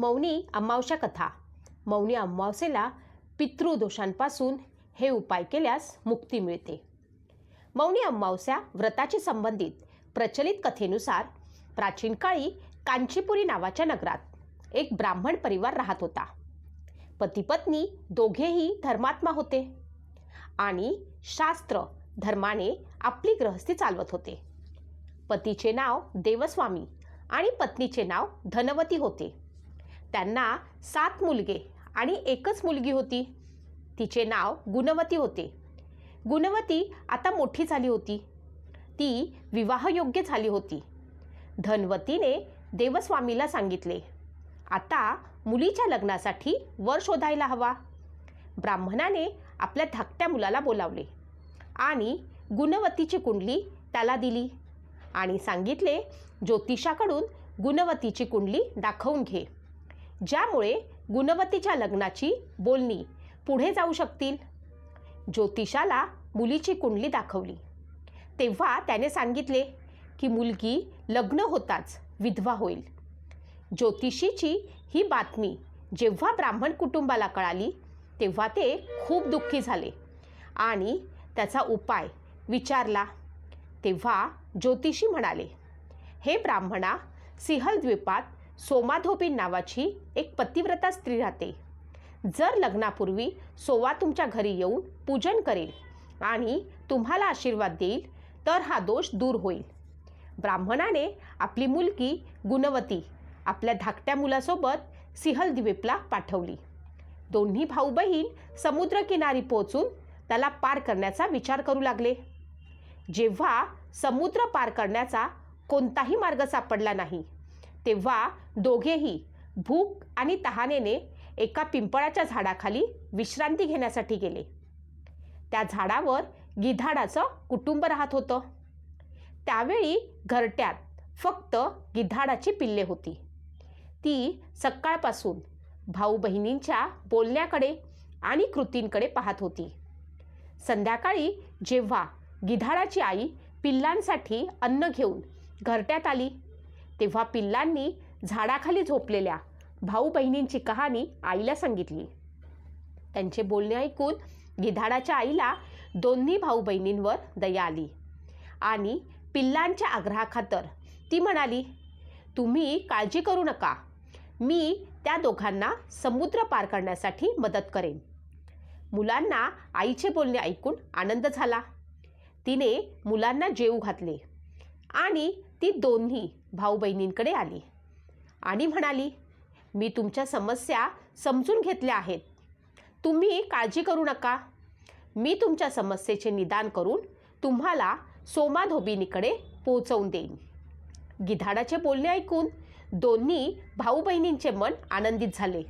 मौनी अमावस्या कथा. मौनी अमावस्येला पितृदोषांपासून हे उपाय केल्यास मुक्ती मिळते. मौनी अमावस्या व्रताशी संबंधित प्रचलित कथेनुसार प्राचीन काळी कांचीपुरी नावाच्या नगरात एक ब्राह्मण परिवार राहत होता. पतीपत्नी दोघेही धर्मात्मा होते आणि शास्त्र धर्माने आपली गृहस्थी चालवत होते. पतीचे नाव देवस्वामी आणि पत्नीचे नाव धनवती होते. त्यांना सात मुलगे आणि एकच मुलगी होती. तिचे नाव गुणवती होते. गुणवती आता मोठी झाली होती. ती विवाहयोग्य झाली होती. धनवतीने देवस्वामीला सांगितले आता मुलीच्या लग्नासाठी वर शोधायला हवा. ब्राह्मणाने आपल्या धाकट्या मुलाला बोलावले आणि गुणवतीची कुंडली त्याला दिली आणि सांगितले ज्योतिषाकडून गुणवतीची कुंडली दाखवून घे. ज्यामुळे गुणवतीच्या लग्नाची बोलणी पुढे जाऊ शकतील. ज्योतिषाला मुलीची कुंडली दाखवली. तेव्हा त्याने सांगितले की मुलगी लग्न होताच विधवा होईल. ज्योतिषीची ही बातमी जेव्हा ब्राह्मण कुटुंबाला कळाली तेव्हा ते खूप दुःखी झाले आणि त्याचा उपाय विचारला. तेव्हा ज्योतिषी म्हणाले हे ब्राह्मणा सिंहल द्वीपात सोमाधोबीन नावाची एक पतिव्रता स्त्री राहते. जर लग्नापूर्वी सोवा तुमच्या घरी येऊन पूजन करेल आणि तुम्हाला आशीर्वाद देईल तर हा दोष दूर होईल. ब्राह्मणाने आपली मुलगी गुणवती आपल्या धाकट्या मुलासोबत सिहलद्वीपला पाठवली. दोन्ही भाऊ बहीण समुद्रकिनारी पोहोचून त्याला पार करण्याचा विचार करू लागले. जेव्हा समुद्र पार करण्याचा कोणताही मार्ग सापडला नाही तेव्हा दोघेही भूक आणि तहानेने एका पिंपळाच्या झाडाखाली विश्रांती घेण्यासाठी गेले. त्या झाडावर गिधाडाचं कुटुंब राहत होतं. त्यावेळी घरट्यात फक्त गिधाडाची पिल्ले होती. ती सकाळपासून भाऊ बहिणींच्या बोलण्याकडे आणि कृतींकडे पाहत होती. संध्याकाळी जेव्हा गिधाडाची आई पिल्लांसाठी अन्न घेऊन घरट्यात आली तेव्हा पिल्लांनी झाडाखाली झोपलेल्या भाऊ बहिणींची कहाणी आईला सांगितली. त्यांचे बोलणे ऐकून गिधाडाच्या आईला दोन्ही भाऊ बहिणींवर दया आली आणि पिल्लांच्या आग्रहाखातर ती म्हणाली तुम्ही काळजी करू नका. मी त्या दोघांना समुद्र पार करण्यासाठी मदत करेन. मुलांना आईचे बोलणे ऐकून आनंद झाला. तिने मुलांना जेऊ घातले आणि ती दोन्ही भाऊ बहिणींकडे आली आणि म्हणाली मी तुमच्या समस्या समजून घेतल्या आहेत. तुम्ही काळजी करू नका. मी तुमच्या समस्येचे निदान करून तुम्हाला सोमाधोबिनीकडे पोहोचवून देईन. गिधाडाचे बोलणे ऐकून दोन्ही भाऊ बहिणींचे मन आनंदित झाले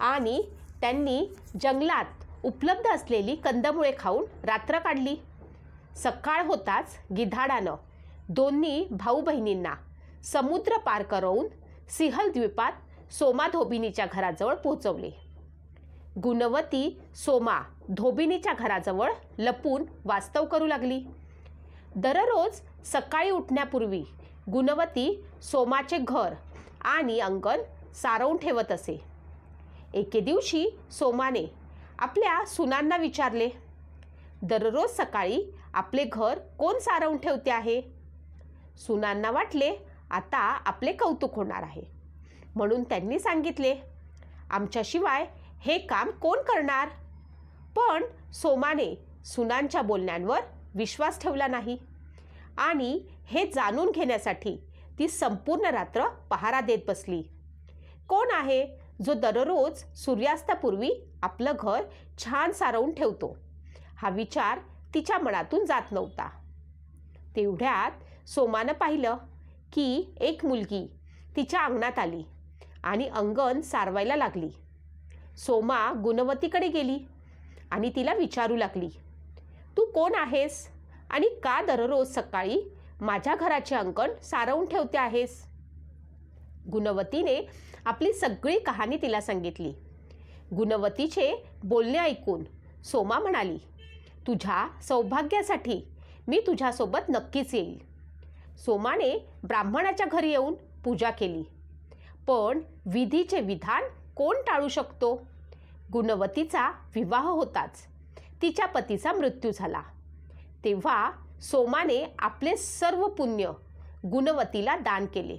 आणि त्यांनी जंगलात उपलब्ध असलेली कंदमुळे खाऊन रात्र काढली. सकाळ होताच गिधाडानं दोन्ही भाऊ बहिणींना समुद्र पार करवून सिंहल द्वीपात सोमा धोबिनीच्या घराजवळ पोहोचवले. गुणवती सोमा धोबिनीच्या घराजवळ लपून वास्तव करू लागली. दररोज सकाळी उठण्यापूर्वी गुणवती सोमाचे घर आणि अंगण सारवून ठेवत असे. एके दिवशी सोमाने आपल्या सुनांना विचारले दररोज सकाळी आपले घर कोण सारवून ठेवते आहे? सुनांना वाटले आता आपले कौतुक होणार आहे. म्हणून त्यांनी सांगितले आमच्याशिवाय हे काम कोण करणार? पण सोमाने सुनांच्या बोलण्यांवर विश्वास ठेवला नाही आणि हे जाणून घेण्यासाठी ती संपूर्ण रात्र पहारा देत बसली. कोण आहे जो दररोज सूर्यास्तापूर्वी आपलं घर छान सारवून ठेवतो? हा विचार तिच्या मनातून जात नव्हता. तेवढ्यात सोमानं पाहिलं की एक मुलगी तिच्या अंगणात आली आणि अंगण सारवायला लागली. सोमा गुणवतीकडे गेली आणि तिला विचारू लागली तू कोण आहेस आणि का दररोज सकाळी माझ्या घराचे अंगण सारवून ठेवते आहेस? गुणवतीने आपली सगळी कहाणी तिला सांगितली. गुणवतीचे बोलणे ऐकून सोमा म्हणाली तुझ्या सौभाग्यासाठी मी तुझ्यासोबत नक्कीच येईल. सोमाने ब्राह्मणाच्या घरी येऊन पूजा केली. पण विधीचे विधान कोण टाळू शकतो? गुणवतीचा विवाह होताच. तिच्या पतीचा मृत्यू झाला. तेव्हा सोमाने आपले सर्व पुण्य गुणवतीला दान केले.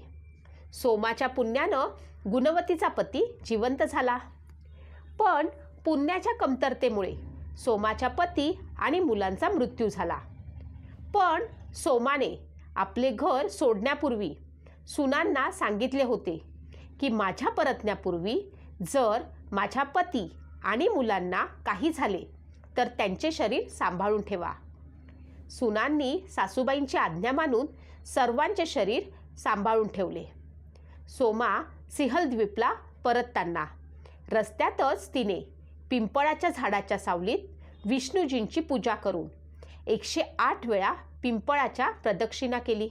सोमाच्या पुण्यानं गुणवतीचा पती जिवंत झाला. पण पुण्याच्या कमतरतेमुळे सोमाच्या पती आणि मुलांचा मृत्यू झाला. पण सोमाने आपले घर सोडण्यापूर्वी सुनांना सांगितले होते की माझ्या परतण्यापूर्वी जर माझ्या पती आणि मुलांना काही झाले तर त्यांचे शरीर सांभाळून ठेवा. सुनांनी सासूबाईंची आज्ञा मानून सर्वांचे शरीर सांभाळून ठेवले. सोमा सिहलद्वीपला परतताना रस्त्यातच तिने पिंपळाच्या झाडाच्या सावलीत विष्णूजींची पूजा करून एकशे आठ वेळा पिंपळाच्या प्रदक्षिणा केली.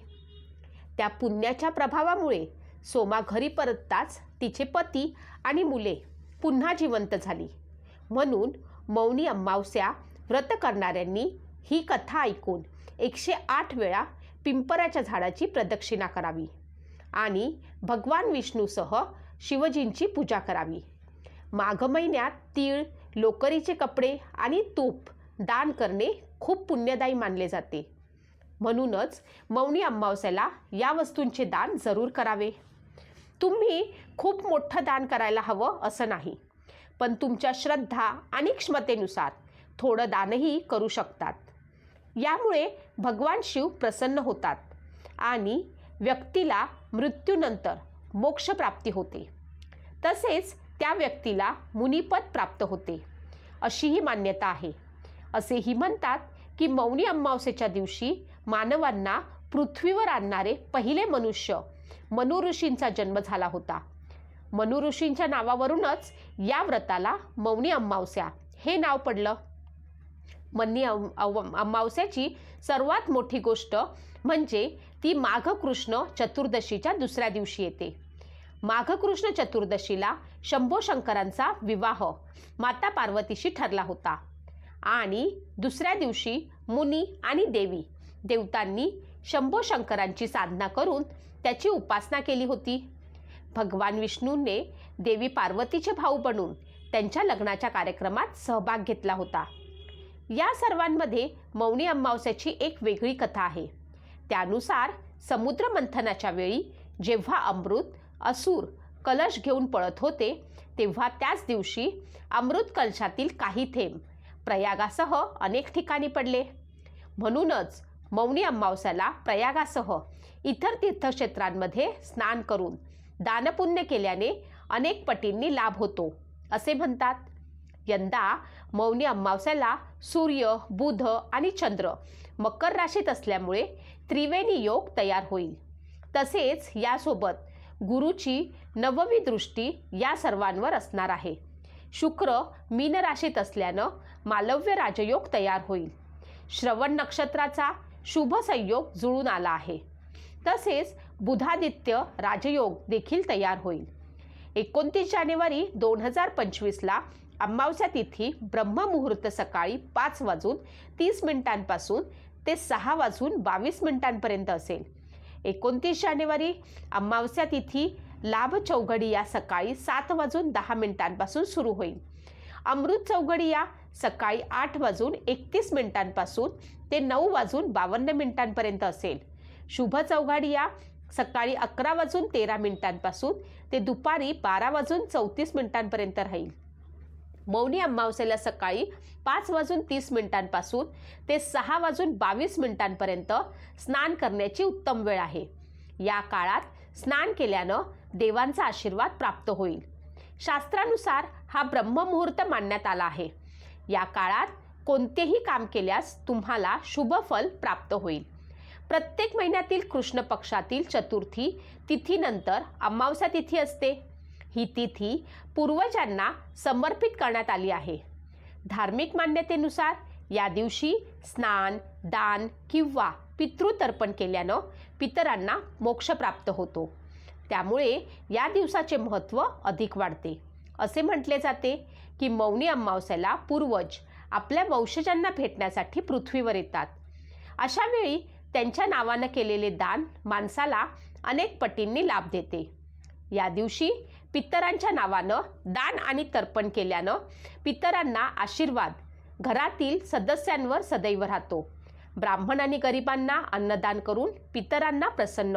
त्या पुण्याच्या प्रभावामुळे सोमा घरी परतताच तिचे पती आणि मुले पुन्हा जिवंत झाली. म्हणून मौनी अम्मावस्या व्रत करणाऱ्यांनी ही कथा ऐकून एकशे आठ वेळा पिंपराच्या झाडाची प्रदक्षिणा करावी आणि भगवान विष्णूसह शिवजींची पूजा करावी. माघ महिन्यात तीळ लोकरीचे कपडे आणि तूप दान करणे खूप पुण्यदायी मानले जाते. म्हणूनच मौनी अमावस्याला या वस्तूंचे दान जरूर करावे. तुम्ही खूप मोठं दान करायला हवं असं नाही पण तुमच्या श्रद्धा आणि क्षमतेनुसार थोडं दानही करू शकतात. यामुळे भगवान शिव प्रसन्न होतात आणि व्यक्तीला मृत्यूनंतर मोक्षप्राप्ती होते. तसेच त्या व्यक्तीला मुनिपद प्राप्त होते अशीही मान्यता आहे. असेही म्हणतात की मौनी अमावस्येच्या दिवशी मानवांना पृथ्वीवर आणणारे पहिले मनुष्य मनु ऋषींचा जन्म झाला होता. मनु ऋषींच्या नावावरूनच या व्रताला मौनी अमावस्या हे नाव पडलं. मन्नी अमावस्याची सर्वात मोठी गोष्ट म्हणजे ती माघकृष्ण चतुर्दशीच्या दुसऱ्या दिवशी येते. माघकृष्ण चतुर्दशीला शंभो शंकरांचा विवाह माता पार्वतीशी ठरला होता. आणि दुसऱ्या दिवशी मुनी आणि देवी देवतांनी शंभो शंकरांची साधना करून त्याची उपासना केली होती. भगवान विष्णूने देवी पार्वतीचे भाऊ बनून त्यांच्या लग्नाच्या कार्यक्रमात सहभाग घेतला होता. या सर्वांमध्ये मौनी अमावस्याची एक वेगळी कथा आहे. त्यानुसार समुद्र मंथनाच्या वेळी जेव्हा अमृत असुर कलश घेऊन पळत होते तेव्हा त्याच दिवशी अमृत कलशातील काही थेंब प्रयागासह अनेक ठिकाणी पडले. म्हणूनच मौनी अमावस्याला प्रयागासह इतर तीर्थक्षेत्रांमध्ये स्नान करून दानपुण्य केल्याने अनेक पटींनी लाभ होतो असे म्हणतात. यंदा मौनी अमावस्याला सूर्य बुध आणि चंद्र मकर राशीत असल्यामुळे त्रिवेणी योग तयार होईल. तसेच यासोबत गुरुची नववी दृष्टी या सर्वांवर असणार आहे. शुक्र मीन राशीत असल्यानं मालव्य राजयोग तयार होईल. श्रवण नक्षत्राचा शुभ संयोग जुळून आला आहे. तसेच बुधादित्य राजयोग देखील तयार होईल. एकोणतीस जानेवारी दोन हजार पंचवीसला अमावस्या तिथी ब्रह्ममुहूर्त सकाळी पाच वाजून तीस मिनिटांपासून ते सहा वाजून बावीस मिनिटांपर्यंत असेल. एकोणतीस जानेवारी अमावस्या तिथी लाभ चौघडी या सकाळी सात वाजून दहा मिनिटांपासून सुरू होईल. अमृत चौघडी या सकाळी आठ वाजून एकतीस मिनिटांपासून ते नऊ वाजून बावन्न मिनिटांपर्यंत असेल. शुभ चौघाडिया सकाळी अकरा वाजून तेरा मिनिटांपासून ते दुपारी बारा वाजून चौतीस मिनिटांपर्यंत राहील. मौनी अमावस्येला सकाळी पाच वाजून तीस मिनिटांपासून ते सहा वाजून बावीस मिनिटांपर्यंत स्नान करण्याची उत्तम वेळ आहे. या काळात स्नान केल्यानं देवांचा आशीर्वाद प्राप्त होईल. शास्त्रानुसार हा ब्रह्ममुहूर्त मानण्यात आला आहे. या काळात कोणतेही काम केल्यास तुम्हाला शुभफल प्राप्त होईल. प्रत्येक महिन्यातील कृष्ण पक्षातील चतुर्थी तिथीनंतर अमावस्या तिथी असते. ही तिथी पूर्वजांना समर्पित करण्यात आली आहे. धार्मिक मान्यतेनुसार या दिवशी स्नान दान किंवा पितृतर्पण केल्यानं पितरांना मोक्ष प्राप्त होतो. त्यामुळे या दिवसाचे महत्त्व अधिक वाढते. असे म्हटले जाते की मौनी अमावस्याला पूर्वज आपल्या वंशजांना भेटण्यासाठी पृथ्वीवर येतात. अशा वेळी त्यांच्या नावानं केलेले दान माणसाला अनेक पटींनी लाभ देते. या दिवशी पितरांच्या नावानं दान आणि तर्पण केल्यानं पितरांना आशीर्वाद घरातील सदस्यांवर सदैव राहतो. ब्राह्मण आणि गरिबांना अन्नदान करून पितरांना प्रसन्न